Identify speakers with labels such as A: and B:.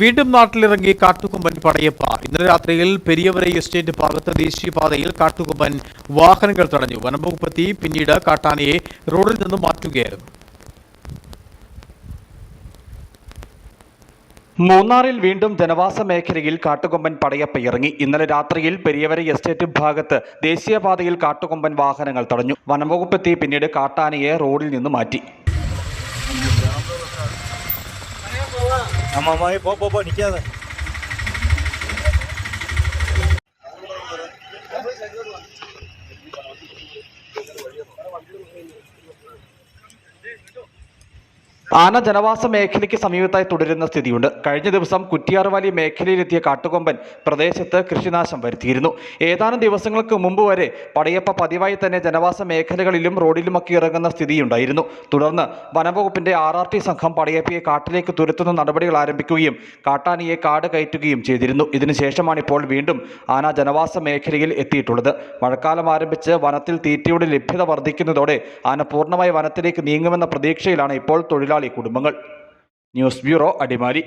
A: വീണ്ടും നാട്ടിലിറങ്ങി കാട്ടുകൊമ്പൻ പടയപ്പ. ഇന്നലെ രാത്രിയിൽ പെരിയവരെ എസ്റ്റേറ്റ് ഭാഗത്ത് ദേശീയപാതയിൽ കാട്ടുകൊമ്പൻ വാഹനങ്ങൾ തടഞ്ഞു. വനംവകുപ്പെത്തി പിന്നീട് കാട്ടാനയെ റോഡിൽ നിന്നും മാറ്റുകയായിരുന്നു.
B: മൂന്നാറിൽ വീണ്ടും ജനവാസ മേഖലയിൽ കാട്ടുകൊമ്പൻ പടയപ്പ ഇറങ്ങി. ഇന്നലെ രാത്രിയിൽ പെരിയവര എസ്റ്റേറ്റ് ഭാഗത്ത് ദേശീയപാതയിൽ കാട്ടുകൊമ്പൻ വാഹനങ്ങൾ തടഞ്ഞു. വനംവകുപ്പെത്തി പിന്നീട് കാട്ടാനയെ റോഡിൽ നിന്ന് മാറ്റി.
C: આમાં અમારી પો પો નીકળ્યા હતા.
B: ആന ജനവാസ മേഖലയ്ക്ക് സമീപത്തായി തുടരുന്ന സ്ഥിതിയുണ്ട്. കഴിഞ്ഞ ദിവസം കുറ്റിയാർവാലി മേഖലയിലെത്തിയ കാട്ടുകൊമ്പൻ പ്രദേശത്ത് കൃഷിനാശം വരുത്തിയിരുന്നു. ഏതാനും ദിവസങ്ങൾക്ക് മുമ്പ് വരെ പടയപ്പ പതിവായി തന്നെ ജനവാസ മേഖലകളിലും റോഡിലുമൊക്കെ ഇറങ്ങുന്ന സ്ഥിതിയുണ്ടായിരുന്നു. തുടർന്ന് വനംവകുപ്പിന്റെ ആർ ആർ ടി സംഘം പടയപ്പയെ കാട്ടിലേക്ക് തുരത്തുന്ന നടപടികൾ ആരംഭിക്കുകയും കാട്ടാനിയെ കാട് കയറ്റുകയും ചെയ്തിരുന്നു. ഇതിനുശേഷമാണ് ഇപ്പോൾ വീണ്ടും ആന ജനവാസ മേഖലയിൽ എത്തിയിട്ടുള്ളത്. മഴക്കാലം ആരംഭിച്ച് വനത്തിൽ തീറ്റയുടെ ലഭ്യത വർദ്ധിക്കുന്നതോടെ ആന പൂർണമായി വനത്തിലേക്ക് നീങ്ങുമെന്ന പ്രതീക്ഷയിലാണ് ഇപ്പോൾ തൊഴിലാളി കുടുംബങ്ങൾ. News bureau Adimali.